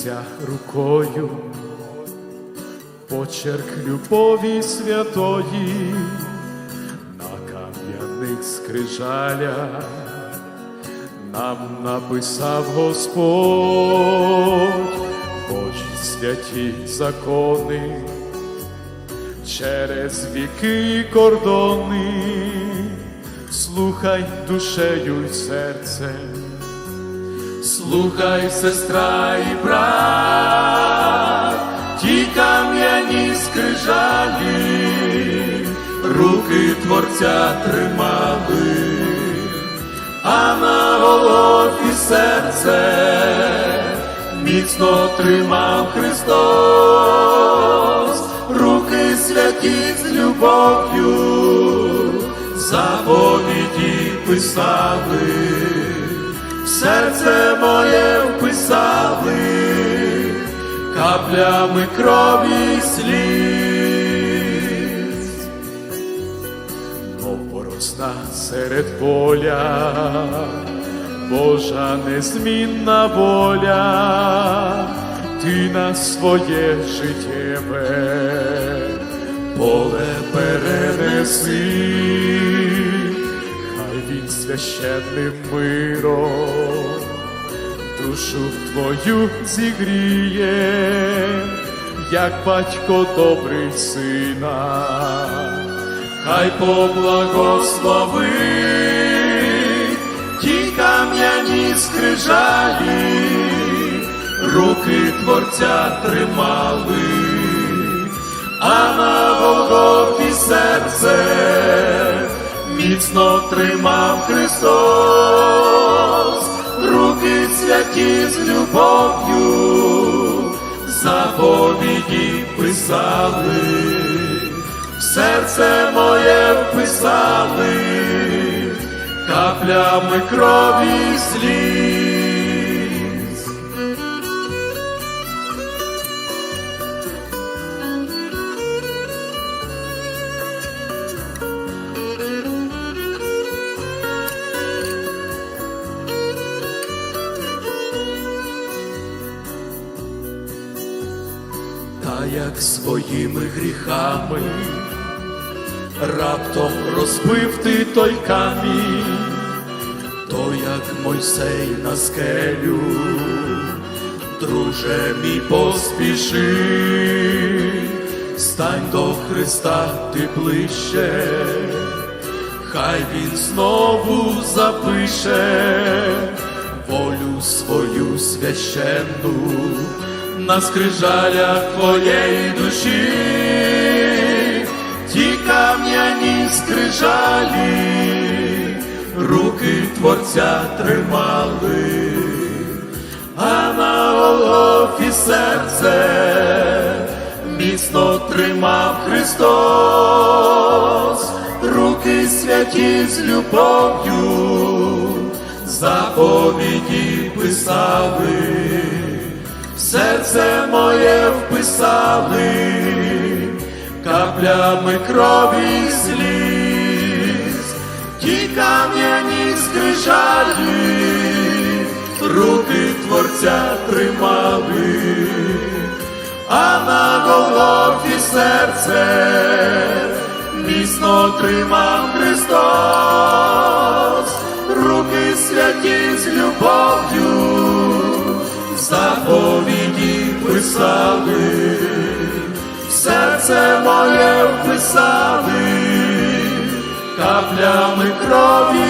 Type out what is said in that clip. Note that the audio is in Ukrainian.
торкнеться рукою, почерк любові святої. На кам'яних скрижалях нам написав Господь. Божі святі закони через віки і кордони, слухай душею й серцем. Слухай, сестра і брат, ті кам'яні скрижалі, руки творця тримали, а на голові серце міцно тримав Христос, руки святі з любов'ю, заповіді писали серце моє вписали каплями крові сліз, мов поросна серед поля, Божа незмінна воля, ти на своє життєве поле перенеси він священним миром душу твою зігріє, як батько добрий сина, хай поблагослови ті кам'яні скрижалі, руки творця тримали, а на Голгофі серце міцно тримав Христос, руки святі з любов'ю, заповіді писали, в серце моє вписали, каплями крові й як своїми гріхами. Раптом розбив ти той камінь, то як Мойсей на скелю, друже мій поспіши, стань до Христа ти ближче, хай він знову запише волю свою священну на скрижалях твоєї душі, ті кам'яні скрижалі, руки творця тримали, а на Голгофі серце міцно тримав Христос, руки святі з любов'ю, заповіді писали серце моє вписали каплями крові сліз, ті кам'яні скрижалі, руки творця тримали, а на Голгофі серце міцно тримав Христос, руки святі з любов'ю заповіді писали, серце моє вписали, каплями крові.